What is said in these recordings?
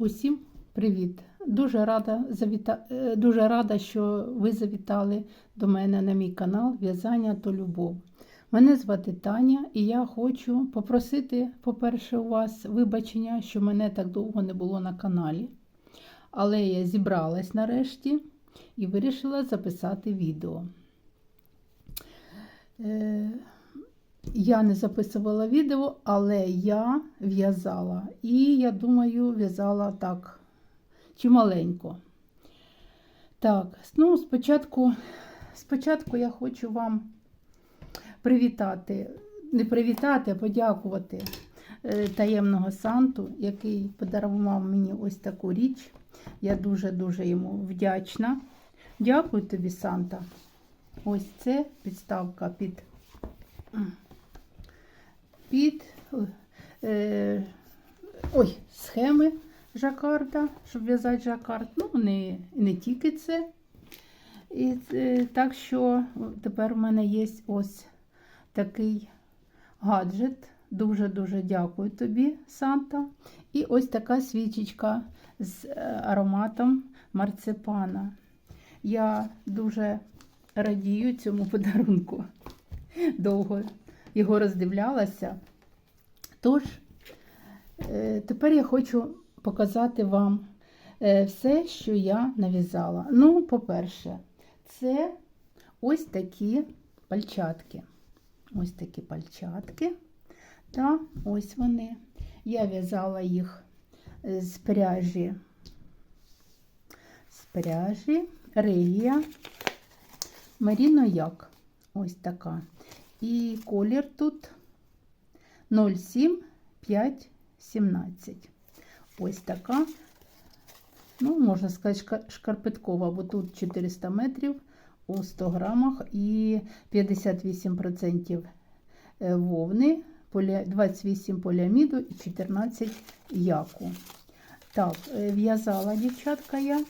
Усім привіт! Дуже рада, завіта... е, Дуже рада, що ви завітали до мене на мій канал В'язання то любов. Мене звати Таня, і я хочу попросити, по-перше, у вас вибачення, що мене так довго не було на каналі. Але я зібралась нарешті і вирішила записати відео. Е, Я не записувала відео, але я в'язала. І я думаю, в'язала так чималенько. Так, ну, спочатку, спочатку я хочу вам привітати, не привітати, а подякувати е, таємного Санту, який подарував мені ось таку річ. Я дуже-дуже йому вдячна. Дякую тобі, Санта. Ось це підставка під під е, ой, схеми жакарда, щоб в'язати жакард. Ну, не, не тільки це. І, е, так що тепер в мене є ось такий гаджет. Дуже-дуже дякую тобі, Санта. І ось така свічечка з е, ароматом марципана. Я дуже радію цьому подарунку. Довго його роздивлялася. Тож, е, тепер я хочу показати вам е, все, що я нав'язала. Ну, по-перше, це ось такі пальчатки. Ось такі пальчатки. Та ось вони. Я в'язала їх з пряжі, з пряжі Регія Маріно Як. Ось така. І колір тут 07517. Ось така, ну, можна сказати, шкарпеткова, бо тут 400 метрів у 100 грамах і 58% вовни, 28 поліаміду і 14 яку. Так, в'язала дівчатка я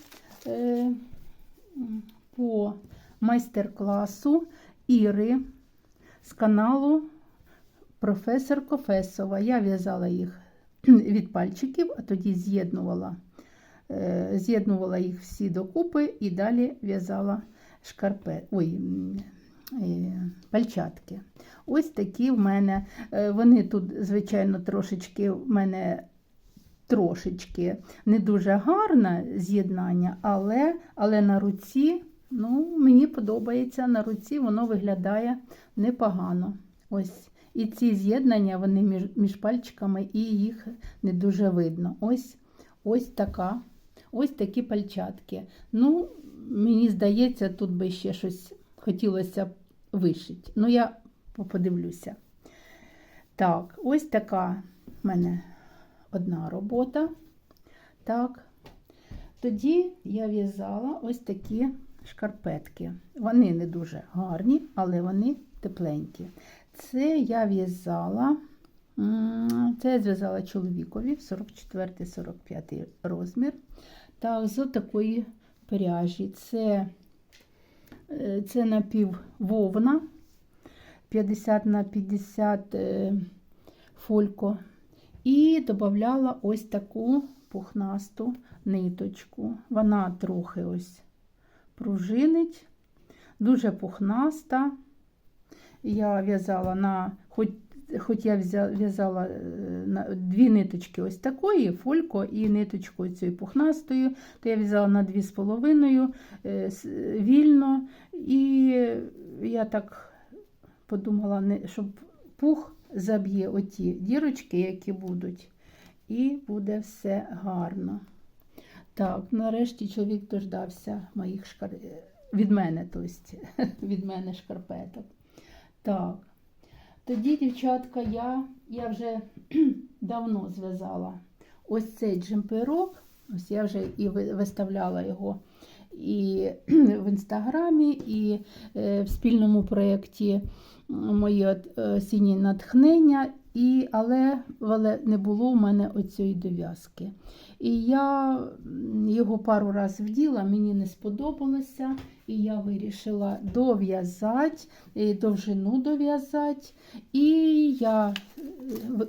по майстер-класу Іри з каналу професор Кофесова. Я в'язала їх від пальчиків, а тоді з'єднувала з'єднувала їх всі докупи і далі в'язала шкарпет, ой, пальчатки. Ось такі в мене. Вони тут, звичайно, трошечки в мене трошечки не дуже гарне з'єднання, але, але на руці. Ну, Мені подобається на руці, воно виглядає непогано. Ось. І ці з'єднання вони між між пальчиками, і їх не дуже видно. Ось ось така, ось такі пальчатки. Ну, Мені здається, тут би ще щось хотілося вишити. Ну, я подивлюся. Так, ось така в мене одна робота. Так. Тоді я в'язала ось такі шкарпетки. Вони не дуже гарні, але вони тепленькі. Це я в'язала, це я зв'язала чоловікові 44-45 розмір. Так, з такої пряжі. Це це напіввовна 50 на 50 фолько. І додавала ось таку пухнасту ниточку. Вона трохи ось пружинить, дуже пухнаста. Я в'язала на, хоч хоч я в'язала на дві ниточки ось такої, фолько і ниточку цією пухнастою, то я в'язала на 2,5 вільно. І я так подумала, щоб пух заб'є оті дірочки, які будуть, і буде все гарно. Так, нарешті чоловік дождався моїх шкар... від мене, тобто, від мене шкарпеток. Так, тоді, дівчатка, я я вже давно зв'язала ось цей джемперок. Ось я вже і виставляла його і в інстаграмі, і в спільному проєкті моє осіннє натхнення, і, але, але не було у мене оцієї дов'язки. І я його пару разів вділа, мені не сподобалося, і я вирішила дов'язати, довжину дов'язати. І я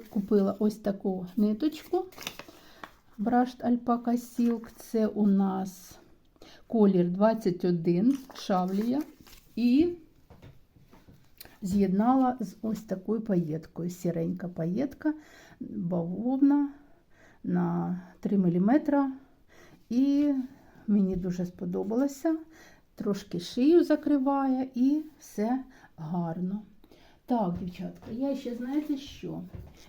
купила ось таку ниточку. Брашт Альпака Сілк. Це у нас колір 21 шавлія. І з'єднала з ось такою паєткою. Сіренька паєтка, бавовна на 3 мм. І мені дуже сподобалося. Трошки шию закриває і все гарно. Так, дівчатка, я ще знаєте що?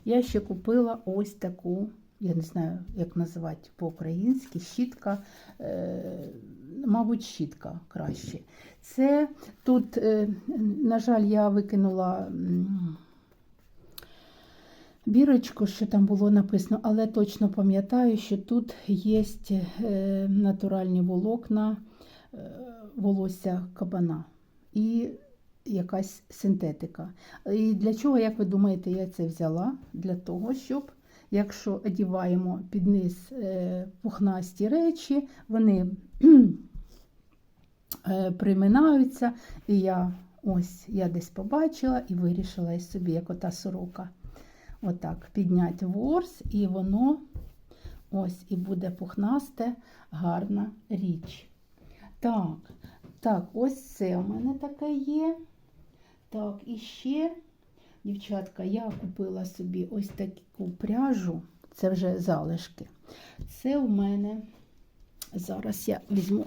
Я ще купила ось таку, я не знаю, як називати по-українськи, щітка, е, мабуть, щітка краще. Це тут, е, на жаль, я викинула бірочку, що там було написано, але точно пам'ятаю, що тут є е, натуральні волокна волосся кабана і якась синтетика. І для чого, як ви думаєте, я це взяла? Для того, щоб, якщо одіваємо під низ е, пухнасті речі, вони е, приминаються. І я ось я десь побачила і вирішила собі, як ота сорока. Отак, підняти ворс, і воно ось і буде пухнасте, гарна річ. Так, так, ось це у мене таке є. Так, і ще, дівчатка, я купила собі ось таку пряжу, це вже залишки. Це у мене, зараз я візьму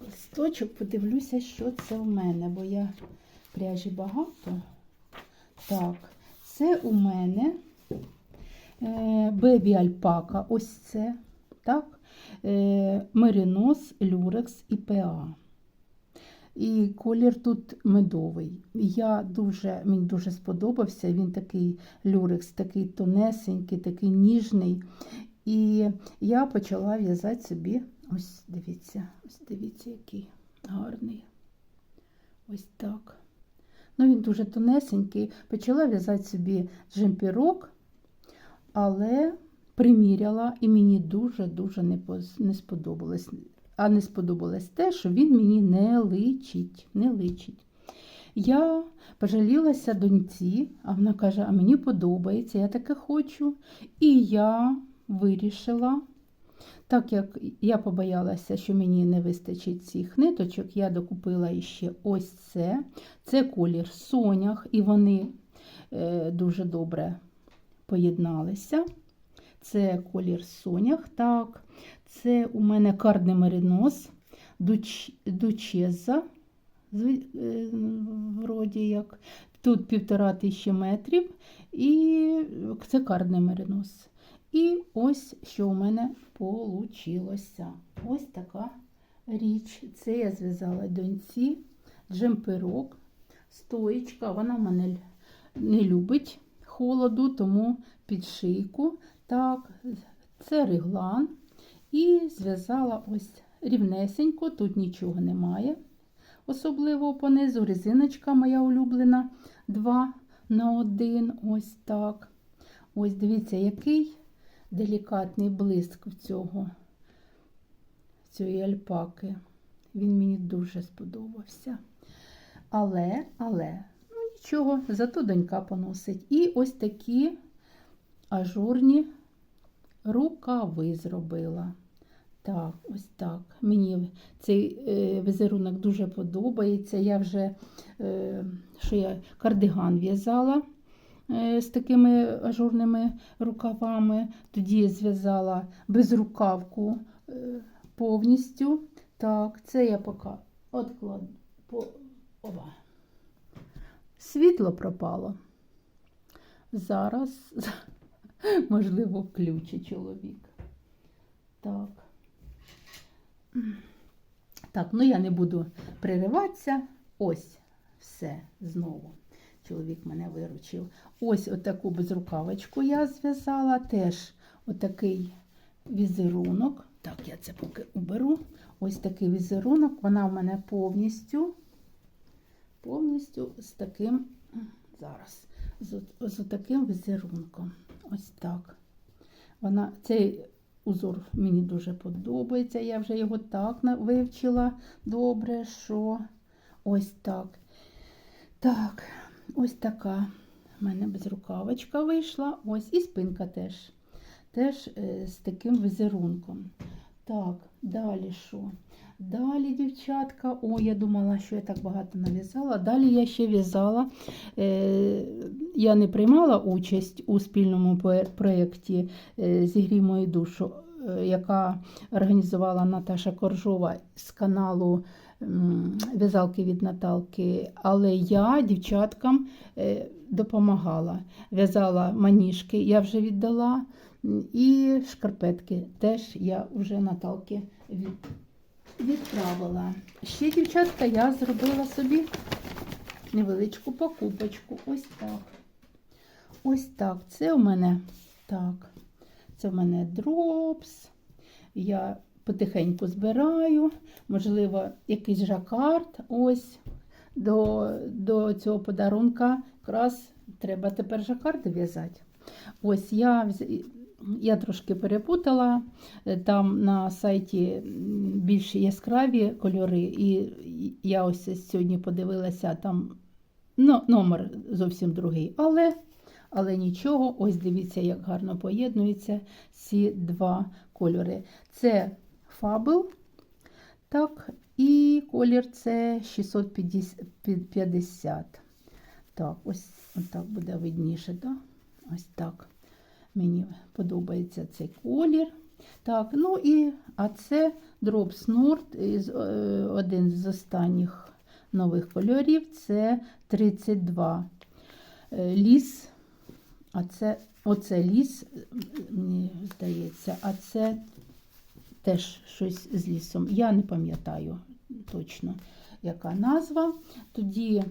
листочок, подивлюся, що це у мене, бо я пряжі багато. Так, це у мене бебі альпака, ось це, так, меринос, люрекс і ПА. І колір тут медовий. Я дуже, Мені дуже сподобався. Він такий люрекс, такий тонесенький, такий ніжний. І я почала в'язати собі, ось дивіться, ось дивіться, який гарний. Ось так. Ну, Він дуже тонесенький. Почала в'язати собі джемпірок, але приміряла і мені дуже-дуже не, сподобалось. А не сподобалось те, що він мені не личить. Не личить. Я пожалілася доньці, а вона каже, а мені подобається, я таке хочу. І я вирішила, так як я побоялася, що мені не вистачить цих ниточок, я докупила іще ось це. Це колір сонях, і вони е, дуже добре поєдналися. Це колір сонях, так. Це у мене карний маринос, дуч, дучеза, е, вроді як. Тут півтора тисячі метрів, і це карний маринос. І ось що у мене получилося. Ось така річ. Це я зв'язала доньці, джемперок, стоєчка. Вона мене не любить холоду, тому під шийку. Так, це реглан. І зв'язала ось рівнесенько, тут нічого немає. Особливо понизу резиночка моя улюблена 2 на 1. Ось так. Ось дивіться, який делікатний блиск в цього, цієї альпаки. Він мені дуже сподобався. Але, але, ну нічого, зато донька поносить. І ось такі ажурні рукави зробила. Так, ось так. Мені цей е, візерунок дуже подобається. Я вже е, що я кардиган в'язала е, з такими ажурними рукавами. Тоді зв'язала безрукавку повністю. Так, це я поки откладу. Оба. Світло пропало. Зараз, можливо, включить чоловік. Так. Так, ну я не буду пририватися. Ось все знову. Чоловік мене виручив. Ось отаку безрукавочку я зв'язала. Теж отакий візерунок. Так, я це поки уберу. Ось такий візерунок. Вона в мене повністю, повністю з таким, зараз, з, з таким візерунком. Ось так. Вона, цей узор мені дуже подобається. Я вже його так вивчила добре, що ось так. Так, ось така в мене безрукавочка вийшла. Ось і спинка теж. теж е, з таким візерунком. Так, далі що? Далі, дівчатка, о, я думала, що я так багато нав'язала. Далі я ще в'язала. Е, я не приймала участь у спільному проєкті е, Зігрій мою душу, е, яка організувала Наташа Коржова з каналу В'язалки від Наталки. Але я дівчаткам е, допомагала. В'язала маніжки, я вже віддала. І шкарпетки теж я вже Наталки від, відправила. Ще, дівчатка, я зробила собі невеличку покупочку. Ось так. Ось так. Це у мене так. Це в мене дропс. Я потихеньку збираю. Можливо, якийсь жакард. Ось до, до цього подарунка якраз треба тепер жакарди в'язати. Ось я, я трошки перепутала. Е, Там на сайті більш яскраві кольори, і я ось сьогодні подивилася там ну, номер зовсім другий. Але, але нічого, ось дивіться, як гарно поєднуються ці два кольори. Це фабл, так, і колір це 650. Так, ось так буде видніше, да? ось так. Мені подобається цей колір. Так, ну і а це Drops Nord, е, один з останніх нових кольорів це 32 Е, ліс. А це оце ліс, мені здається, а це теж щось з лісом. Я не пам'ятаю точно, яка назва. Тоді,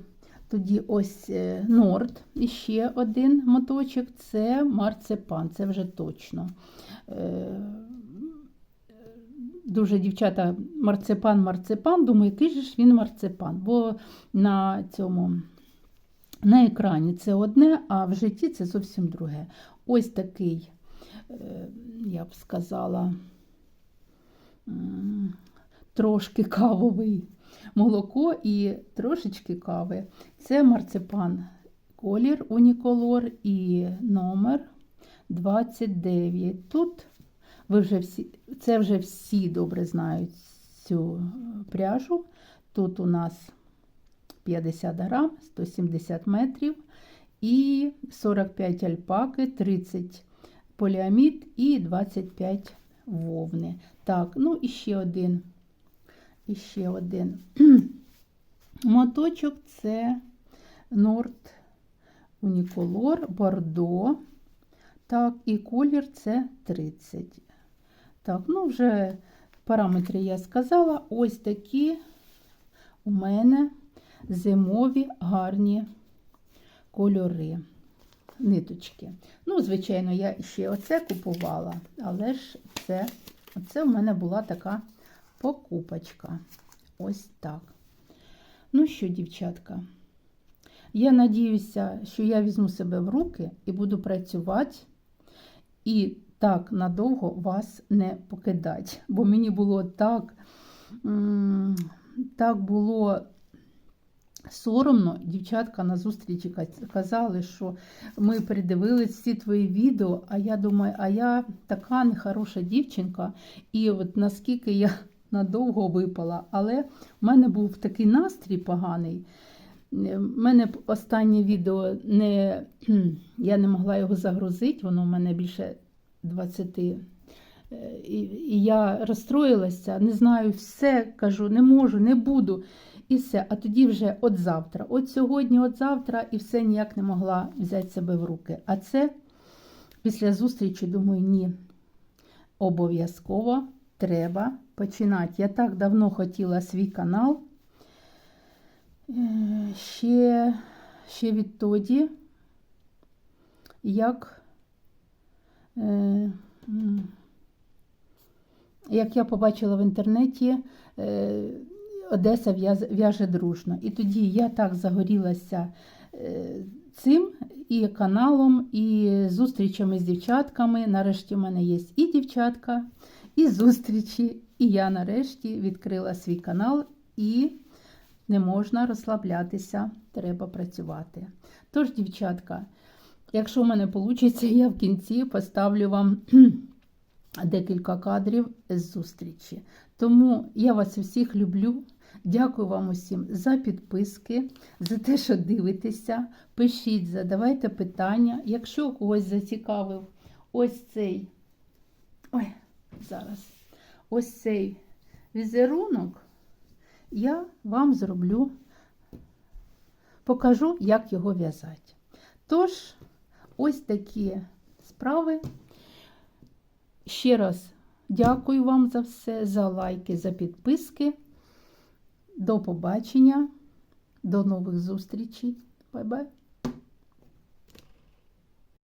тоді ось е, Норд, і ще один моточок це марципан, це вже точно. Е, Дуже дівчата, марципан, марципан. Думаю, який же ж він марципан? Бо на цьому на екрані це одне, а в житті це зовсім друге. Ось такий, е, я б сказала, трошки кавовий молоко і трошечки кави. Це марципан колір уніколор і номер 29. Тут ви вже всі, це вже всі добре знають цю пряжу. Тут у нас 50 грам, 170 метрів і 45 альпаки, 30 поліамід і 25 вовни. Так, ну і ще один. І ще один моточок це Норд Уніколор Бордо. Так, і колір це 30. Так, ну вже параметри я сказала. Ось такі у мене зимові гарні кольори, ниточки. Ну, звичайно, я ще оце купувала, але ж це, оце у мене була така покупочка. Ось так. Ну що, дівчатка, я надіюся, що я візьму себе в руки і буду працювати. І так надовго вас не покидати. Бо мені було так, так було соромно. Дівчатка на зустрічі казали, що ми передивились всі твої відео, а я думаю, а я така нехороша дівчинка, і от наскільки я надовго випала. Але в мене був такий настрій поганий. У мене останнє відео не я не могла його загрузити, воно в мене більше 20. Е, І, і я розстроїлася, не знаю, все кажу, не можу, не буду. І все. А тоді вже от завтра, от сьогодні, от завтра, і все ніяк не могла взяти себе в руки. А це після зустрічі, думаю, ні. Обов'язково треба починати. Я так давно хотіла свій канал. Е, Ще, ще відтоді, як, е, як я побачила в інтернеті, е, Одеса в'яже дружно. І тоді я так загорілася цим і каналом, і зустрічами з дівчатками. Нарешті в мене є і дівчатка, і зустрічі. І я нарешті відкрила свій канал і не можна розслаблятися, треба працювати. Тож, дівчатка, Якщо в мене вийде, я в кінці поставлю вам декілька кадрів з зустрічі. Тому я вас усіх люблю. Дякую вам усім за підписки, за те, що дивитеся. Пишіть, задавайте питання. Якщо когось зацікавив ось цей, ой, зараз, ось цей візерунок, я вам зроблю, покажу, як його в'язати. Тож, ось такі справи. Ще раз дякую вам за все, за лайки, за підписки. До побачення, до нових зустрічей. Бай-бай!